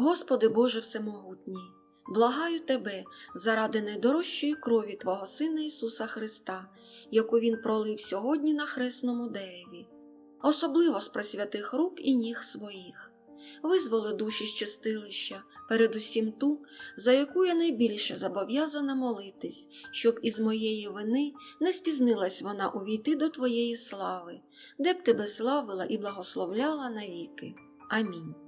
Господи Боже Всемогутній, благаю Тебе заради найдорожчої крові Твого Сина Ісуса Христа, яку Він пролив сьогодні на хресному дереві, особливо з присвятих рук і ніг своїх. Визволи душі з чистилища, передусім ту, за яку я найбільше зобов'язана молитись, щоб із моєї вини не спізнилась вона увійти до Твоєї слави, де б тебе славила і благословляла навіки. Амінь.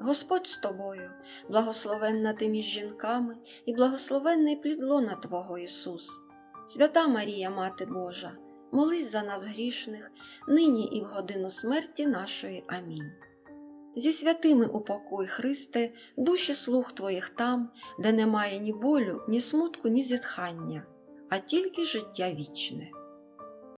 Господь з тобою, благословенна ти між жінками, і благословенний плід лона Твого Ісус. Свята Марія, Мати Божа, молись за нас грішних, нині і в годину смерті нашої. Амінь. Зі святими упокой, Христе, душі слуг Твоїх там, де немає ні болю, ні смутку, ні зітхання, а тільки життя вічне.